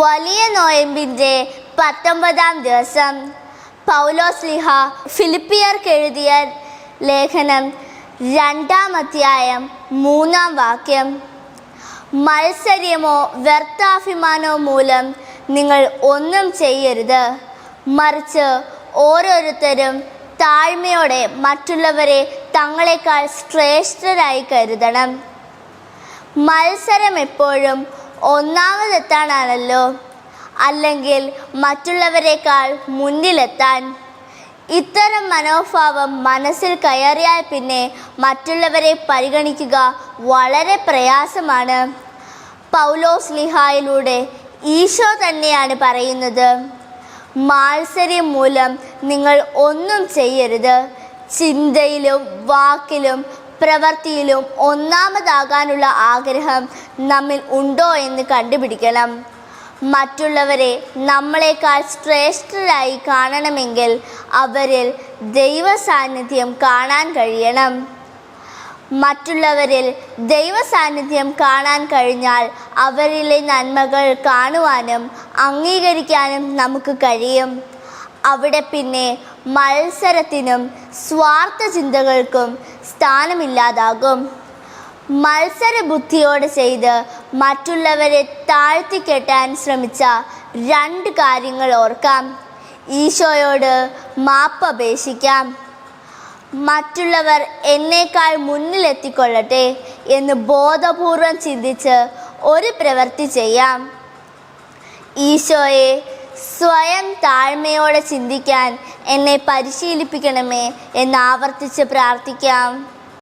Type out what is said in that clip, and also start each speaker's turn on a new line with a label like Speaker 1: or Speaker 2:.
Speaker 1: വലിയ നോയമ്പിന്റെ പത്തൊമ്പതാം ദിവസം പൗലോസ്ലിഹ ഫിലിപ്പിയർക്ക് എഴുതിയ ലേഖനം രണ്ടാം അധ്യായം മൂന്നാം വാക്യം. മത്സര്യമോ വ്യർത്ഥാഭിമാനമോ മൂലം നിങ്ങൾ ഒന്നും ചെയ്യരുത്. മറിച്ച് ഓരോരുത്തരും താഴ്മയോടെ മറ്റുള്ളവരെ തങ്ങളെക്കാൾ ശ്രേഷ്ഠരായി കരുതണം. മത്സരം എപ്പോഴും ഒന്നാമതെത്താനാണല്ലോ. അല്ലെങ്കിൽ മറ്റുള്ളവരെക്കാൾ മുന്നിലെത്താൻ. ഇത്തരം മനോഭാവം മനസ്സിൽ കയറിയാൽ പിന്നെ മറ്റുള്ളവരെ പരിഗണിക്കുക വളരെ പ്രയാസമാണ്. പൗലോസ് ലിഹായിലൂടെ ഈശോ തന്നെയാണ് പറയുന്നത് മാത്സര്യം മൂലം നിങ്ങൾ ഒന്നും ചെയ്യരുത്. ചിന്തയിലും വാക്കിലും പ്രവൃത്തിയിലും ഒന്നാമതാകാനുള്ള ആഗ്രഹം നമ്മിൽ ഉണ്ടോ എന്ന് കണ്ടുപിടിക്കണം. മറ്റുള്ളവരെ നമ്മളെക്കാൾ ശ്രേഷ്ഠരായി കാണണമെങ്കിൽ അവരിൽ ദൈവ സാന്നിധ്യം കാണാൻ കഴിയണം. മറ്റുള്ളവരിൽ ദൈവ സാന്നിധ്യം കാണാൻ കഴിഞ്ഞാൽ അവരിലെ നന്മകൾ കാണുവാനും അംഗീകരിക്കാനും നമുക്ക് കഴിയും. അവിടെ പിന്നെ മത്സരത്തിനും സ്വാർത്ഥ ചിന്തകൾക്കും സ്ഥാനമില്ലാതാകും. മത്സര ബുദ്ധിയോട് ചെയ്ത് മറ്റുള്ളവരെ താഴ്ത്തിക്കെട്ടാൻ ശ്രമിച്ച രണ്ട് കാര്യങ്ങൾ ഓർക്കാം. ഈശോയോട് മാപ്പ് അപേക്ഷിക്കാം. മറ്റുള്ളവർ എന്നേക്കാൾ മുന്നിലെത്തിക്കൊള്ളട്ടെ എന്ന് ബോധപൂർവം ചിന്തിച്ച് ഒരു പ്രവൃത്തി ചെയ്യാം. ഈശോയെ സ്വയം താഴ്മയോടെ ചിന്തിക്കാൻ എന്നെ പരിശീലിപ്പിക്കണമേ എന്നാവർത്തിച്ച് പ്രാർത്ഥിക്കാം.